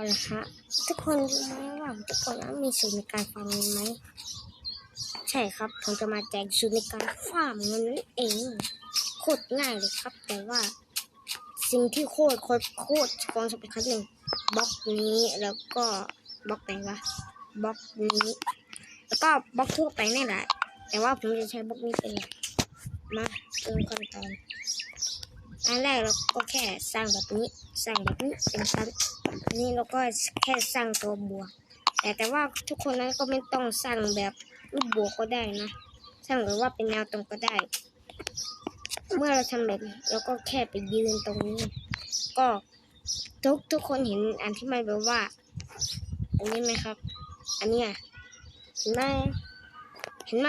เอาละฮะทุกคนรู้ไหมว่าทุกคนนั้นมีสูตรในการฟาร์มเงินไหมใช่ครับผมจะมาแจกสูตรในการฟาร์มเงินนั่นเองโคตรง่ายเลยครับ แต่ว่า สิ่งที่โคตรโคตรโคตรของสำคัญหนึ่งบล็อกนี้แล้วก็บล็อกไหนวะบล็อกนี้ แล้วก็บล็อกทั่วไปนี่แหละแต่ว่าผมจะใช้บล็อกนี้เป็นหลักมาเริ่มขั้นตอน อันแรกเราก็แค่สร้างแบบนี้ สร้างแบบนี้เป็นชั้นนี้เราก็แค่สร้างตัวบัว แต่แต่ว่าทุกคนนั้นก็ไม่ต้องสร้างแบบรูปบัวก็ได้นะ สร้างหรือว่าเป็นแนวตรงก็ได้ เมื่อเราทำแบบนี้เราก็แค่ไปยืนตรงนี้ ก็ทุกทุกคนเห็นอันที่ไมันแบบว่า อันนี้ไหมครับ อันนี้เห็นไหมเห็นไหม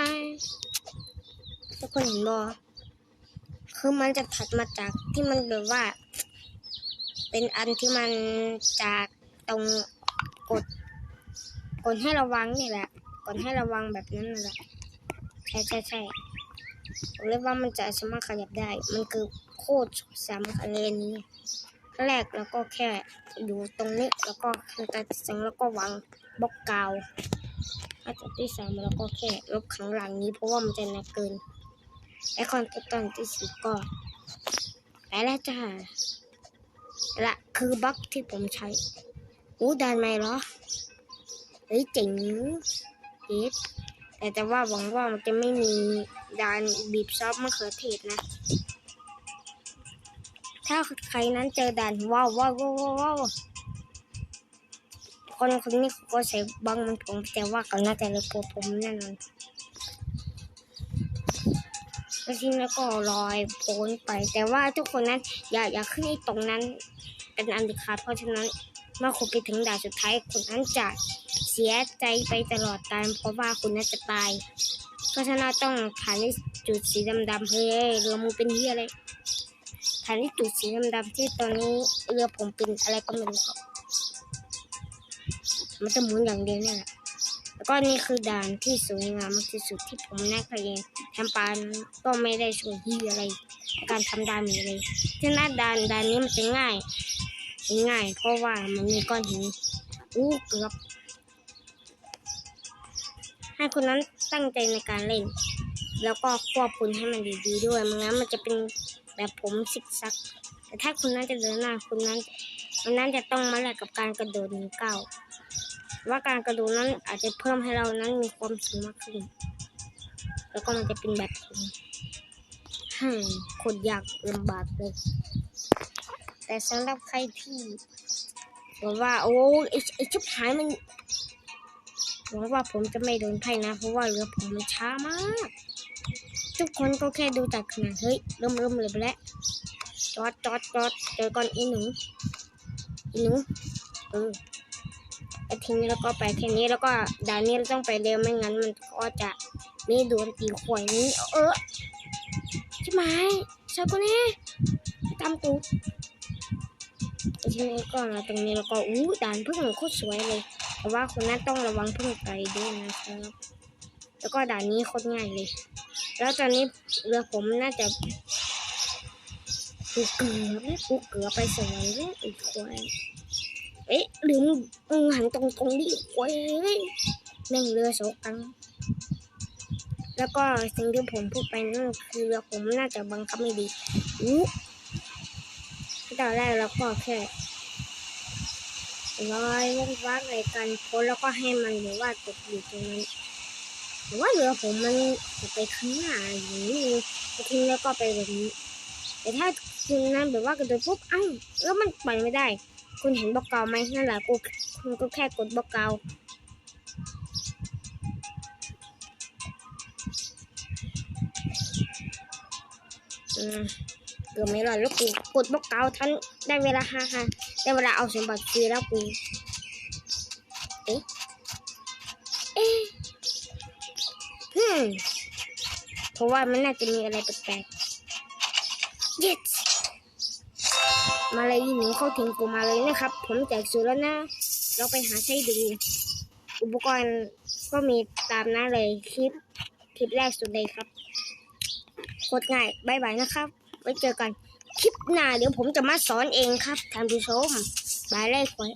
ทุกคนเห็นบอ คือมันจะถัดมาจากที่มันแบบว่า เป็นอันที่มันจากตรงกด กดให้ระวังนี่แหละ กดให้ระวังแบบนั้นนั่นแหละใช่ใช่ใช่ผมเรียกว่ามันจะสามารถขยับได้ มันคือโคตรสำคัญเลยนี้ขั้นแรกแล้วก็แค่อยู่ตรงนี้แล้วก็ขั้นตอนที่สงแล้วก็วางบล็อกกาวขั้นตอนที่สามแล้วก็แค่ลบข้างหลังนี้เพราะว่ามันจะหนักเกิน และขั้นตอนที่สี่ก็ไปแล้วจ้าละคือบล็อกที่ผมใช้อู้ดานไหมเหรอเฮ้ยเจ๋งเด็ดแต่แต่ว่าหวังว่ามันจะไม่มีดานบีบซอสมะเขือเทศนะ ถ้าใครนั้นเจอดานว้าวว้าวว้าวว้าวคนคนนี้ก็ใส่บังมันผมแต่ว่าเขาน่าจะเลือกผมแน่นอน แล้วทีนี้ก็ลอยโพ้นไป แต่ว่าทุกคนนั้นอย่าอย่าขึ้นไอตรงนั้นเป็นอันเด็ดขาดเพราะฉะนั้นเมื่อคุณไปถึงด่านสุดท้ายคุณนั้นจะเสียใจไปตลอดกาลเพราะว่าคุณน่าจะตายเพราะฉะนั้นต้องผ่านที่จุดสีดำๆเฮ้ยเรือมึงเป็นเฮียอะไรผ่านที่จุดสีดำๆที่ตอนนี้เรือผมเป็นอะไรก็ไม่รู้ครับมันจะหมุนอย่างเดียวเนี่ยแหละ แล้วก็นี่คือด่านที่สวยงามมากที่สุดที่ผมแน่เคยเองทำปานก็ไม่ได้ช่วยที่อะไร การทำด่านนี้เลยฉะนั้นด่านด่านนี้มันจะง่ายง่าย เพราะว่ามันมีก้อนหินอู้เกือบ ให้คนนั้นตั้งใจในการเล่น แล้วก็ควบคุมให้มันดีๆด้วยไม่งั้นมันจะเป็นแบบผมซิกซัก แต่ถ้าคุณนั้นจะเดินหน้าคุณนั้นมันนั้นจะต้องมาแลกกับการกระโดดหนึ่งเก้า ว่าการกระโดดนั้นอาจจะเพิ่มให้เรานั้นมีความสูงมากขึ้น แล้วก็มันจะเป็นแบบผมฮึมโคตรยากลำบากเลย แต่สำหรับใครที่บอกว่า โอ้ไอไอชิบหายมันหวังว่าผมจะไม่โดนไพ่นะ เพราะว่าเรือผมมันช้ามาก ทุกคนก็แค่ดูจากขนาดเฮ้ยเริ่มเริ่มเลยไปแล้วจอดจอดจอดเจอก่อนอีหนูอีหนูเออ ทีนี้แล้วก็ไปแค่นี้แล้วก็ด่านนี้เราต้องไปเร็วไม่งั้นมันก็จะมีโดนตีขวยนี้ เออใช่ไหมชาวคนนี้ตามตูดทีนี้ก็มาตรงนี้แล้วก็อู้ด่านพึ่งโคตรสวยเลย แต่ว่าคนนั้นต้องระวังพึ่งไก่ด้วยนะครับ แล้วก็ด่านนี้โคตรง่ายเลย แล้วตอนนี้เรือผมน่าจะกูเกือบแล้วกูเกือบไปสวรรค์แล้วอีกควาย เอ๊ะลืมมึงหันตรงตรงๆดิโว้ยแม่งเรือโศกัง แล้วก็สิ่งที่ผมพูดไปนั่นคือเรือผมน่าจะบังคับไม่ดีอู้ตอนแรกเราก็แค่ลอยว่องวักอะไรกันโพสแล้วก็ให้มันหรือว่าตกอยู่ตรงนั้นหรือว่าเรือผมมันไปข้างหน้าอย่างนี้ทิ้งแล้วก็ไปแบบนี้ แต่ถ้าคุณนั้นแบบว่ากระโดดปุ๊บอ้าแล้วมันปล่อยไม่ได้ คุณเห็นบล็อกเกาไหมนั่นแหละกูคุณก็แค่กดบล็อกเกาอืมเกือบไม่รอดแล้วกูกดบล็อกเกาทันได้เวลาฮ่าฮ่าได้เวลาเอาสมบัติฟรีแล้วกูเอ๊ะเอ๊ะฮึเพราะว่ามันน่าจะมีอะไรแปลกๆ yes มาเลยหนูเข้าถึงกูมาเลยนะครับ ผมแจกสูตรแล้วนะ เราไปหาใช้ดู อุปกรณ์ก็มีตามนั้นเลยคลิปคลิปแรกสุดเลยครับกดง่ายบายบายนะครับ ไว้เจอกันคลิปหน้าเดี๋ยวผมจะมาสอนเองครับท่านผู้ชมบายเลยควย